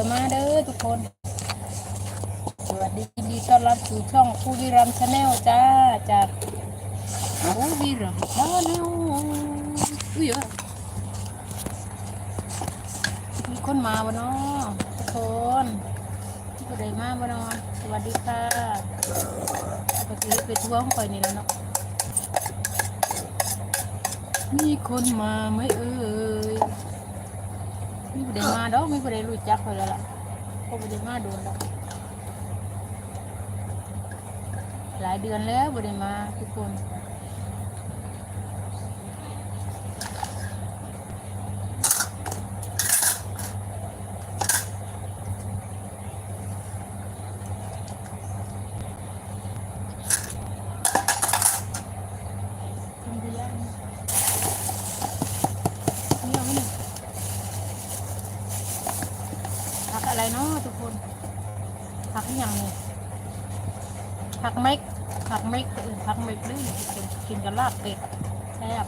ก็มาเด้อทุกคน สวัสดีดีต้อนรับสู่ช่องผู้วิรัมชาแนลจ้าจากผู้วิรัมชาแนลอุ้ยเอ้ยมีคนมาบ่เนาะทุกคนมีผู้ใดมาบ่เนาะสวัสดีค่ะปกติไปทัวร์ของข่อยนี่แล้วเนาะมีคนมาไหมเอ่ย มีผู้ใดมาดอกมีผู้ใดรู้จักข่อยแล้วล่ะก็ผู้ใดมาโดนดอกหลายเดือนแล้วบ่ได้มาทุกคน คุณพยานนี่เอาไหมนี่ผัก อะไรเนาะทุกคนผักอหย่างนี้ผักเม็กผักเม็กเออผักเม็กด้วยกินกินกับลาบเป็ดแซ่บ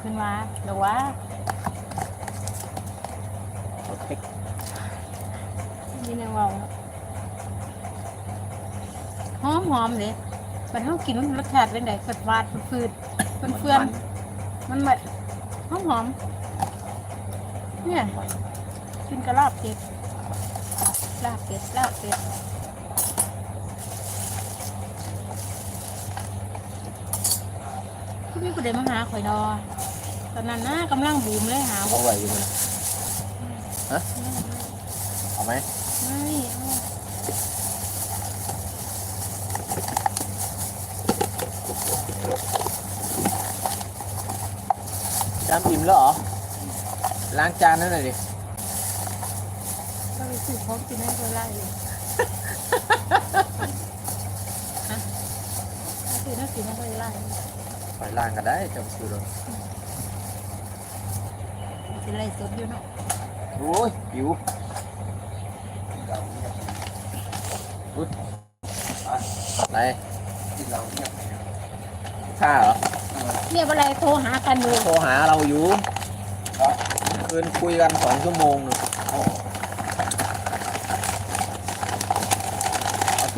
ขึ้นมาเดี๋ยวว่าโอเคนี่แนวเบาเนาะหอมหอมเลยมันเขากินมันรสชาติเป็นไงฝาดฝาดฟืดๆเฟื่อนเฟื่อนๆมันแบบหอมหอมเนี่ยกินกับลาบเป็ด ลาบเป็ดลาบเป็ดที่มีประเด็นมาหาข่อยดอตอนนั้นนะกำลังบูมเลยหาเอาไว้อยู่มันฮะเอาไหมไม่เอาจานอิ่มแล้วเหรอล้างจานนั่นหน่อยดิ ก็ไปซื้อของกินให้เพื่อไล่เลยฮะซื้อน่ากินให้เพื่อไล่ไปล้างก็ได้จำคือเลยจะไล่สดอยู่เนาะโอ้ยหิวอุ๊ยอะไรข้าเหรอเนี่ยเวลาโทรหากันอยู่โทรหาเราอยู่ คืนคุยกันสองชั่วโมงหนึ่งเขา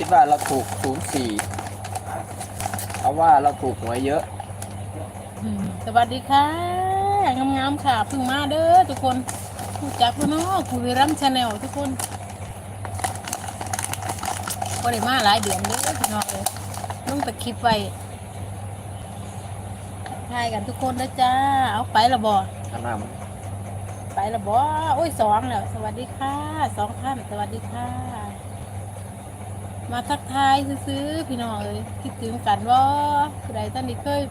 คิดว่าเราถูกศูนย์สี่เขาว่าเราถูกหวยเยอะ อืมสวัสดีค่ะ งามๆค่ะเพิ่งมาเด้อทุกคนผู้จักผู้น้องผู้วิรัมชาแนลทุกคนก็ได้มาหลายเดือนเด้อพี่น้องเลยต้องตะคลิปไว้ทายกันทุกคนนะจ้า เอาไปละบ่อันนั้นไปและบอโอ้ยสองแล้ว สวัสดีค่ะสองท่าน สวัสดีค่ะ มาทักทายซื้อๆพี่น้องเอ้ยคิดถึงกันว่าผู้ใดท่านนี้เคย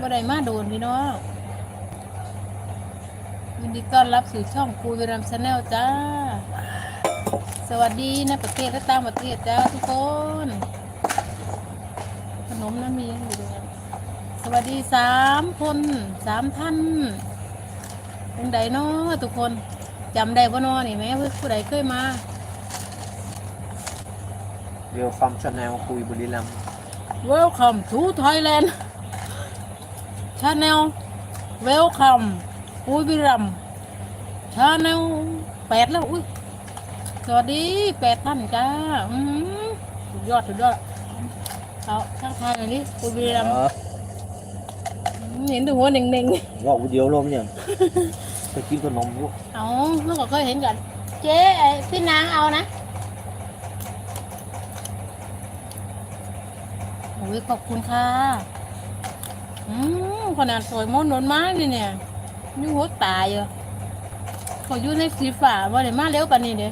บ่ได้มาโดนพี่น้องยินดีต้อนรับสู่ช่องคูวิรัมชาแนลจ้า สวัสดีในประเทศและต่างประเทศจ้าทุกคน ขนมน้ำมีอยู่ด้วยสวัสดีสามคนสามท่านเป็นไดเนาะทุกคนจำได้บ่เนาะนี่แม่ผู้ใดเคยมา เรียวฟัมชาแนลคุยบุรีรัมย์ Welcome to Thailand Channel Welcome ปุยบิรัม Channel แปดแล้วอุ้ยสวัสดีแปดท่านจ้าอืมสุดยอดสุดยอดเอาทักทายหน่อยดิปุยบิรัมเออเห็นแตัวหัวเน่งว่าวิดีโอลมยังไปกินขนมลูกๆเอาเมื่อก่อนเคยเห็นกันเจ๊ไอ้พี่นางเอานะ อ้ยขอบคุณค่ะ อืมขนาดสวยมนต์นนไม้นี่เนี่ยนี่หัวตายอยู่ขออยู่ในสีฝาว่าได้มาเร็วปานนี้เด้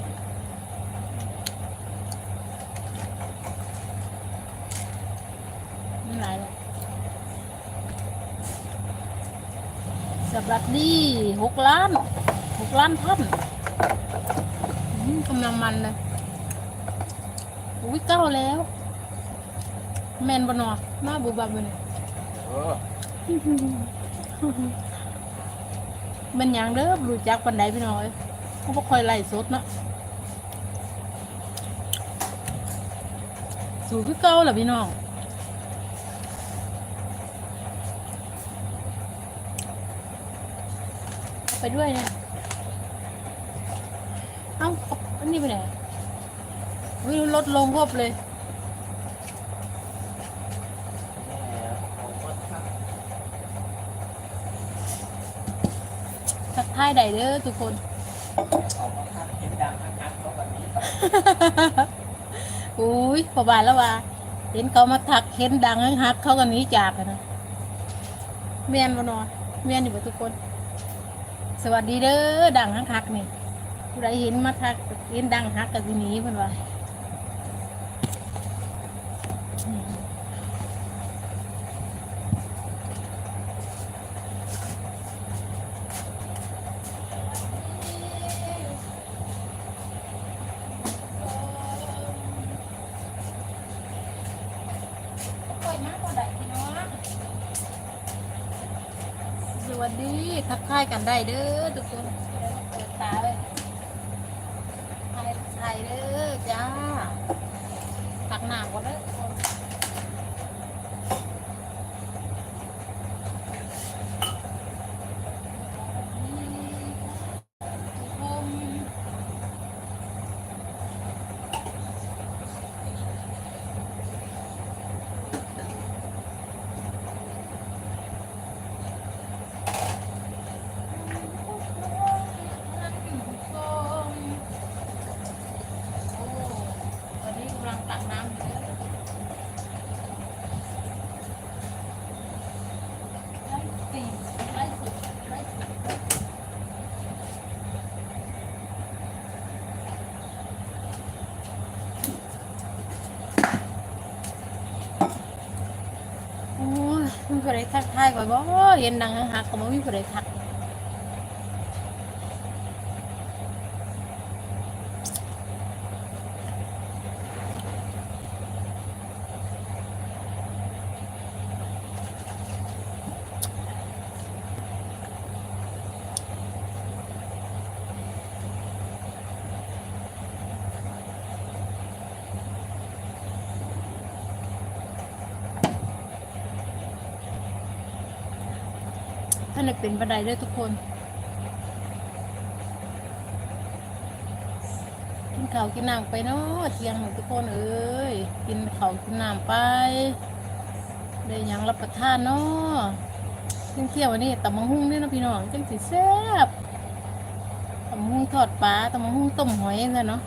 ไม่หลายสำหรับนี่หกล้านหกล้านท่านกำลังมันเลยอุ้ยเก้าแล้ว แมนบนอมาบุบับเลยเออมันหยังเด้อรู้จักปันใดพี่น้อยเขาบ่ค่อยไล่สดเนาะสูตรคือเก่าล่ะพี่น้องไปด้วยเนี่ยเอ้าอันนี้ไปไหนวิวลดลงควบเลย ทักทายได้เด้อทุกคนเอามาทักเห็นดังทักเขาวันนี้อุ้ยพอบานแล้วว่า เห็นเขามาทักเห็นดังฮักเขากันนี้จากอะนะเมียนบ่นอนเมียนอยู่บ่ทุกคน สวัสดีเด้อดังฮักฮักๆนี่ผู้ใดเห็นมาทักเห็นดังฮักกับทีนี้เพิ่นว่า วัสดี ทักทายกันได้เด้อทุกคนเปิดตาเลยไทยไทยเด้อจ้าตักหนามก่อนเด้อทุกคนทุกคน วันนี้กำลังตักน้ำอยู่ไล่ตีไล่สุดไล่สุดโอ้ยมี ผู้ใดทักทายก่อนบ่เห็นดังหักก็บ่มีผู้ใดทัก ท่านเป็นบันไดด้วยทุกคนกินข้าวกินน้ำไปเนาะเที่ยงทุกคนเอ้ยกินข้าวกินน้ำไปได้ยังรับประทานเนาะเที่ยงเที่ยววันนี้ตำมังหุ่งด้วยเนาะพี่น้องจังสิแซ่บตำมังหุ่งทอดปลาตำมังหุ่งต้มหอยกันเนาะ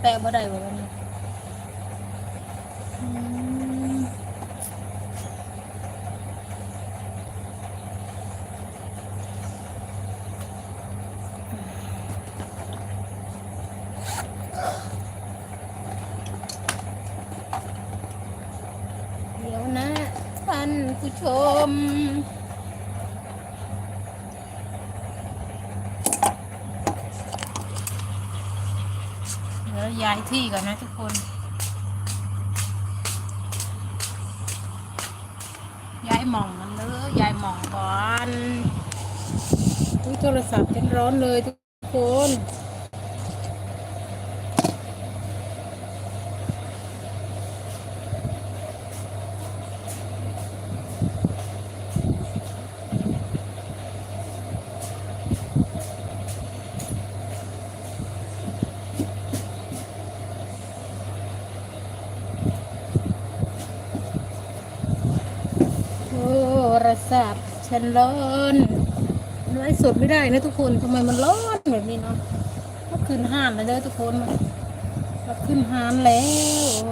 แต่บ่ได้บ่วันนี้อืม เดี๋ยวนะท่าน ผู้ชม เดี๋ยวย้ายที่ก่อนนะทุกคน ย้ายหม่องมันเลยย้ายหม่องก่อนอุ๊ยโทรศัพท์ฉันร้อนเลยทุกคน โท รศัพท์ฉันร้อนไลฟ์สดไม่ได้นะทุกคนทำไมมันร้อนแบบนี้เนาะก็ขึ้นห้านแล้วเด้อทุกคนก็ขึ้นห้านแล้ว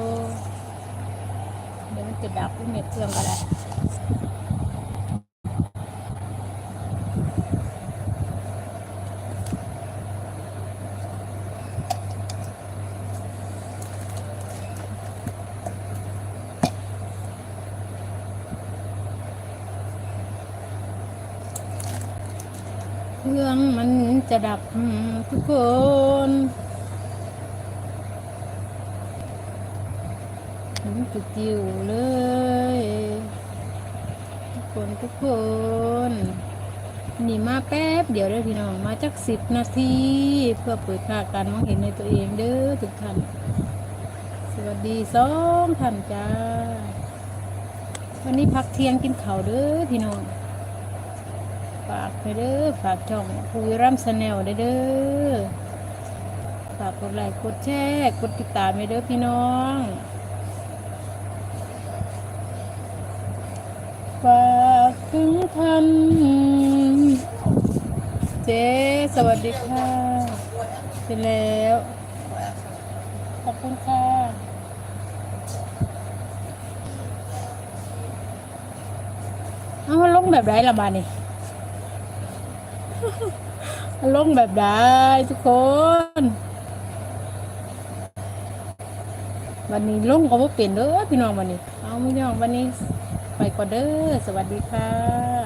เดี๋ยวมันจะดับด้วยเน็ตเครื่องก็ได้ เครื่องมันจะดับทุกคนถึงจุดจิวเลย ทุกคนทุกคน นี่มาแป๊บ เดี๋ยวเด้อพี่น้อง มาจักสิบนาที เพื่อเปิดค่าการมองเห็นในตัวเองเด้อทุกท่าน สวัสดีสองท่านจ้า วันนี้พักเที่ยงกินข้าวเด้อพี่น้อง ฝากไปเด้อฝากช่องคุยรัมสแนลเด้อฝากกดไลค์กดแชร์กดติดตามไปเด้อพี่น้องฝากถึงท่านเจ๊สวัสดีค่ะเสร็จแล้ว ขอบคุณค่ะเอาลงแบบไรละบานี่ ลงแบบได้ทุกคน วันนี้ลงก็บ่เปลี่ยนเด้อพี่น้องวันนี้ เอาพี่น้องวันนี้ ไปก่อนเด้อสวัสดีค่ะ